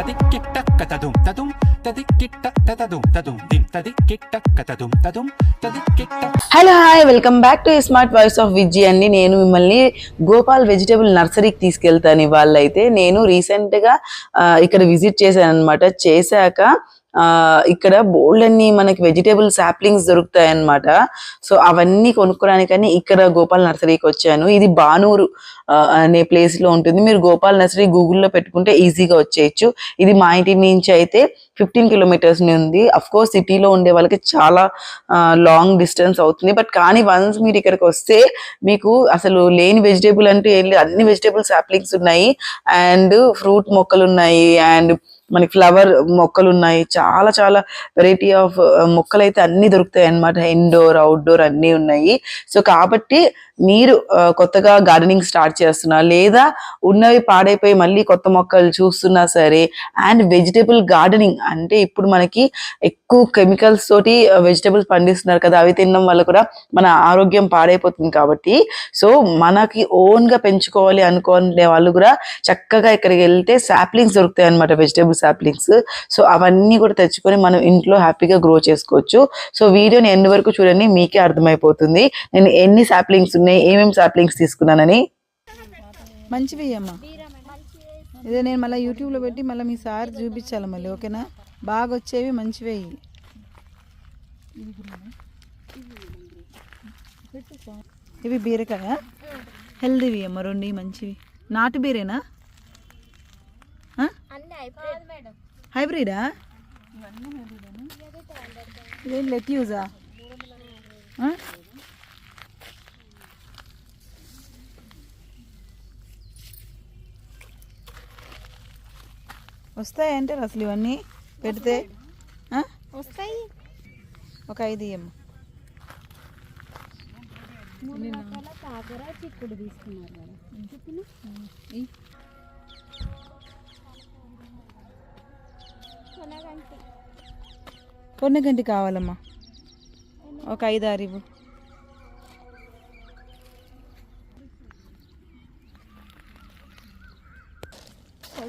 తదిక్కిట్ట కతదుం తదుం తదిక్కిట్ట తతదుం తదుం దిం తదిక్కిట్ట కతదుం తదుం తదిక్కిట్ట hello hi welcome back to smart voice of Vijay అండి. నేను మిమ్మల్ని గోపాల్ వెజిటేబుల్ నర్సరీకి తీసుకెళ్తాను ఇవాళ అయితే నేను రీసెంట్గా ఇక్కడ విజిట్ చేశాను అనమాట చేశాక ఇక్కడ బోల్డ్ అన్ని మనకి వెజిటేబుల్ సాప్లింగ్స్ దొరుకుతాయి అన్నమాట సో అవన్నీ కొనుక్కోడానికని ఇక్కడ గోపాల్ నర్సరీకి వచ్చాను. ఇది బానూరు అనే ప్లేస్లో ఉంటుంది. మీరు గోపాల్ నర్సరీ గూగుల్లో పెట్టుకుంటే ఈజీగా వచ్చేయచ్చు. ఇది మా ఇంటి నుంచి అయితే ఫిఫ్టీన్ కిలోమీటర్స్ ఉంది. అఫ్ కోర్స్ సిటీలో ఉండే వాళ్ళకి చాలా లాంగ్ డిస్టెన్స్ అవుతుంది. బట్ కానీ వన్స్ మీరు ఇక్కడికి వస్తే మీకు అసలు లేని వెజిటేబుల్ అంటూ ఏం లేదు. అన్ని వెజిటేబుల్ సాప్లింగ్స్ ఉన్నాయి. అండ్ ఫ్రూట్ మొక్కలు ఉన్నాయి. అండ్ మనకి ఫ్లవర్ మొక్కలు ఉన్నాయి చాలా చాలా వెరైటీ ఆఫ్ uh, మొక్కలు అయితే అన్ని దొరుకుతాయి అన్నమాట. ఇండోర్ అవుట్డోర్ అన్నీ ఉన్నాయి. సో కాబట్టి మీరు uh, కొత్తగా గార్డెనింగ్ స్టార్ట్ చేస్తున్నా లేదా ఉన్నవి పాడైపోయి మళ్ళీ కొత్త మొక్కలు చూస్తున్నా సరే అండ్ వెజిటేబుల్ గార్డెనింగ్ అంటే ఇప్పుడు మనకి ఎక్కువ కెమికల్స్ తోటి uh, వెజిటేబుల్స్ పండిస్తున్నారు కదా అవి తినడం వల్ల కూడా మన ఆరోగ్యం పాడైపోతుంది కాబట్టి. సో మనకి ఓన్గా పెంచుకోవాలి అనుకునే వాళ్ళు కూడా చక్కగా ఇక్కడికి వెళ్తే సాప్లింగ్స్ దొరుకుతాయి అనమాట వెజిటబుల్స్ సాప్లింగ్స్ సో అవన్నీ కూడా తెచ్చుకొని మనం ఇంట్లో హ్యాపీగా గ్రో చేసుకోవచ్చు. సో వీడియోని ఎన్ని వరకు చూడండి మీకే అర్థమైపోతుంది. నేను ఎన్ని సాప్లింగ్స్ ఉన్నాయి ఏమేమి సాప్లింగ్స్ తీసుకున్నానని. మంచివి అమ్మా ఇదే నేను మళ్ళీ యూట్యూబ్లో పెట్టి మళ్ళీ మీ సార్ చూపించాలి మళ్ళీ ఓకేనా? బాగా వచ్చేవి మంచివే ఇవి. బీరకాయ. హెల్దీవి అమ్మ రెండు మంచివి. నాటు బీరేనా? హైబ్రిడా. ఇదేం లెట్ యూజా? ఆ? వస్తాయంటే అసలు ఇవన్నీ పెడితే? వస్తాయి? ఒక ఐదు ఇయ్యమ్మ. కాకర చిక్కుడు తీసుకున్నారు చెప్పిన కొనగంటి కొన్ని గంటి కావాలమ్మా. ఒక ఐదు ఆరు ఇవ్వు.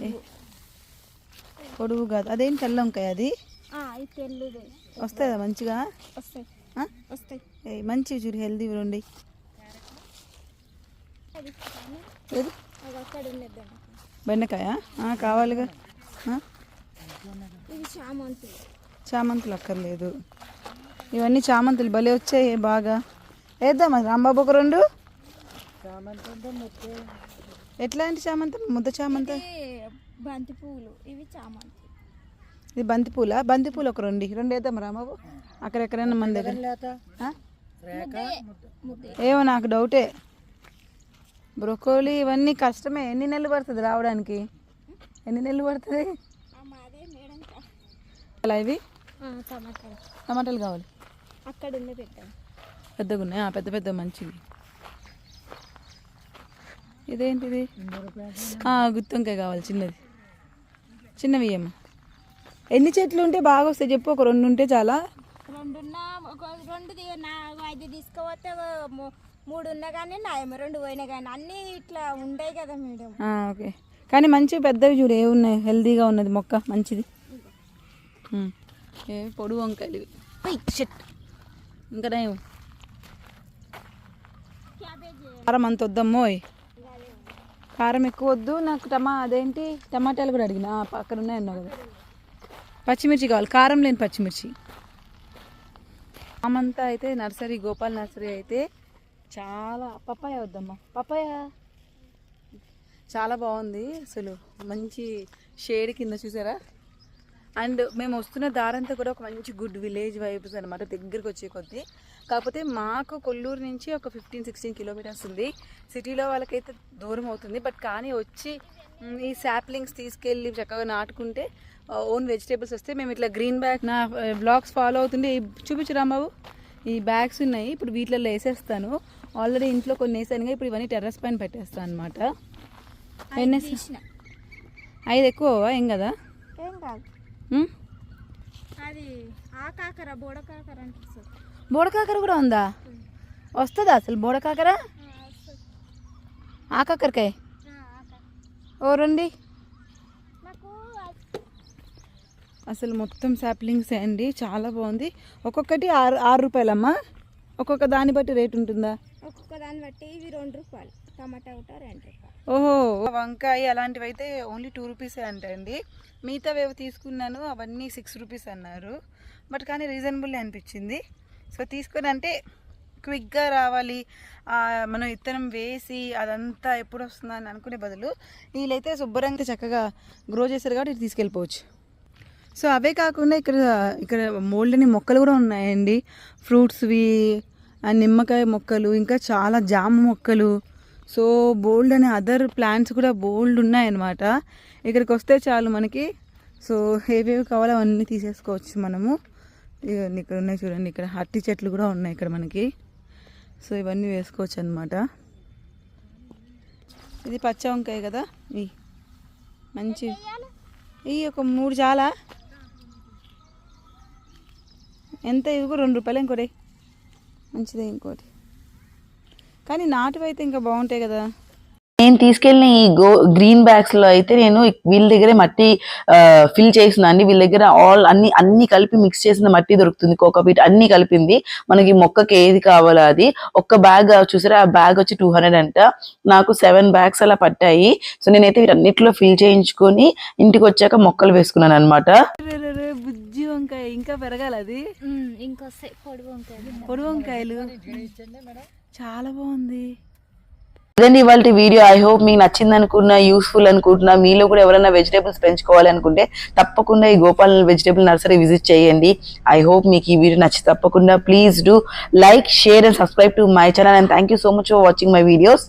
ఏ, పొడుగు కాదు. అదేం తెల్ల వంకాయ అది? వస్తుందా మంచిగా? వస్తాయి. ఆ? వస్తాయి. ఏ, మంచివి చూడు హెల్దీ ఉండి ఉన్నది బెండకాయ? కావాలిగా? ఇది చామంతి చామంతులు అక్కర్లేదు. ఇవన్నీ చామంతులు భలే వచ్చాయి బాగా. వేద్దామా రాంబాబు ఒక రెండు? ఎట్లాంటి చామంతి ముద్ద చామంతి? బంతి పువ్వులు ఇవి చామంతి. ఇది బంతి పూల? బంతి పూలు ఒక రెండు. రెండు వేద్దాం రాంబాబు? అక్కడెక్కడైనా మన దగ్గర? ఏమో నాకు డౌటే. బ్రొకోలీ ఇవన్నీ కష్టమే. ఎన్ని నెలలు పడుతుంది రావడానికి? ఎన్ని నెలలు పడుతుంది? అలా ఇవి టమాటాలు. కావాలి. అక్కడ పెట్టాను పెద్దగా ఉన్నాయి. పెద్ద పెద్ద మంచివి. ఇదేంటిది? గుత్తొంకాయ కావాలి చిన్నది. చిన్నవి ఏమో ఎన్ని చెట్లు ఉంటే బాగా వస్తాయి చెప్పు. ఒక రెండు ఉంటే చాలా. రెండున్న ఒక రెండు ఐదు తీసుకుపోతే మూడు ఉన్నా కానీ నాయమ రెండు పోయినా కానీ అన్నీ ఇట్లా ఉండయి కదా మేడం. ఓకే. కానీ మంచివి పెద్దవి చూడు. ఏ ఉన్నాయి హెల్తీగా ఉన్నది మొక్క. మంచిది. ఏ పొడు వంకాయలు షట్ ఇంకా నయం కారం అంత వద్దమ్మోయ్ కారం ఎక్కువ వద్దు. నాకు టమా అదేంటి? టమాటాలు కూడా అడిగిన. పక్కన ఉన్నాయన్నావు కదా. పచ్చిమిర్చి కావాలి. కారం లేని పచ్చిమిర్చి. అమంతా అయితే నర్సరీ గోపాల్ నర్సరీ అయితే చాలా పప్పాయ వద్దమ్మా. పప్పాయ? చాలా బాగుంది. అసలు మంచి షేడ్ కింద చూసారా? అండ్ మేము వస్తున్న దారంతా కూడా ఒక మంచి గుడ్ విలేజ్ వైబ్స్ అనమాట దగ్గరికి వచ్చే కొద్దీ. కాకపోతే మాకు కొల్లూరు నుంచి ఒక ఫిఫ్టీన్ సిక్స్టీన్ కిలోమీటర్స్ ఉంది. సిటీలో వాళ్ళకైతే దూరం అవుతుంది. బట్ కానీ వచ్చి ఈ శాప్లింగ్స్ తీసుకెళ్ళి చక్కగా నాటుకుంటే ఓన్ వెజిటేబుల్స్ వస్తే మేము ఇట్లా గ్రీన్ బ్యాగ్ నా బ్లాగ్స్ ఫాలో అవుతుంటే చూపించు రాంబాబు ఈ బ్యాగ్స్ ఉన్నాయి. ఇప్పుడు వీటిలలో వేసేస్తాను. ఆల్రెడీ ఇంట్లో కొన్ని వేసాను ఇప్పుడు ఇవన్నీ టెర్రస్ పైన పెట్టేస్తాను అనమాట ఎన్ని ఐదు ఎక్కువ ఏం కదా? ఏం కాదు? అది ఆ కాకర బోడకాకర కూడా ఉందా? వస్తుందా అసలు బోడకాకర? ఆ కాకరకాయ ఓ రండి. నాకు అసలు మొత్తం సాప్లింగ్స్ అండి చాలా బాగుంది. ఒక్కొక్కటి ఆరు ఆరు రూపాయలమ్మా. ఒక్కొక్క దాన్ని బట్టి రేట్ ఉంటుందా? ఒక్కొక్క దాన్ని బట్టి ఇవి రెండు రూపాయలు. టమాటా ఒకట రెండు రూపాయలు. ఓహో వంకాయ అలాంటివి అయితే ఓన్లీ టూ రూపీసే అంటండి. మిగతావి ఏవో తీసుకున్నాను అవన్నీ సిక్స్ రూపీస్ అన్నారు. బట్ కానీ రీజనబుల్ అనిపించింది. సో తీసుకుని అంటే క్విక్గా రావాలి. మనం ఇత్తనం వేసి అదంతా ఎప్పుడు వస్తుందా అని అనుకునే బదులు వీళ్ళైతే శుభ్రంగా చక్కగా గ్రో చేశారు కాబట్టి ఇటు తీసుకెళ్ళిపోవచ్చు. సో అవే కాకుండా ఇక్కడ ఇక్కడ మోల్డ్ని మొక్కలు కూడా ఉన్నాయండి. ఫ్రూట్స్వి నిమ్మకాయ మొక్కలు ఇంకా చాలా జామ మొక్కలు. సో బోల్డ్ అనే అదర్ ప్లాంట్స్ కూడా బోల్డ్ ఉన్నాయన్నమాట. ఇక్కడికి వస్తే చాలు మనకి. సో ఏవేవి కావాలో అవన్నీ తీసేసుకోవచ్చు మనము. ఇక్కడ ఉన్నాయి చూడండి ఇక్కడ అట్టి చెట్లు కూడా ఉన్నాయి ఇక్కడ మనకి. సో ఇవన్నీ వేసుకోవచ్చు అనమాట ఇది పచ్చ వంకాయ కదా? ఈ మంచి ఈ ఒక మూడు చాలా. ఎంత? ఇవి కూడా రెండు రూపాయలు ఇంకోటి. మంచిదే ఇంకోటి. కానీ నాటువైతే ఇంకా బాగుంటాయి కదా. నేను తీసుకెళ్ళిన ఈ గో గ్రీన్ బ్యాగ్స్లో అయితే నేను వీళ్ళ దగ్గరే మట్టి ఫిల్ చేసిన అండి వీళ్ళ దగ్గర ఆల్ అన్ని అన్ని కలిపి మిక్స్ చేసిన మట్టి దొరుకుతుంది. కోకోపీట్ అన్ని కలిపింది. మనకి మొక్కకి ఏది కావాలో అది. ఒక్క బ్యాగ్ చూసారా? ఆ బ్యాగ్ వచ్చి టూ హండ్రెడ్ అంట. నాకు సెవెన్ బ్యాగ్స్ అలా పట్టాయి. సో నేనైతే వీటన్నిటిలో ఫిల్ చేయించుకొని ఇంటికి వచ్చాక మొక్కలు వేసుకున్నాను అనమాట రే రే రే, బుజ్జి వంకాయ ఇంకా పెరగాలి అది? ఇంకొస్తాయి పొడుగు ఉంటుంది పొడి వంకాయలు? చాలా బాగుంది. అదండి ఇవాళ వీడియో? ఐ హోప్ మీకు నచ్చింది అనుకున్నా యూస్ఫుల్ అనుకుంటున్నా. మీలో కూడా ఎవరైనా వెజిటేబుల్స్ పెంచుకోవాలనుకుంటే తప్పకుండా ఈ గోపాల్ వెజిటేబుల్ నర్సరీ విజిట్ చేయండి. ఐ హోప్ మీకు ఈ వీడియో నచ్చి తప్పకుండా. Please do like share and subscribe to my channel and thank you so much for watching my videos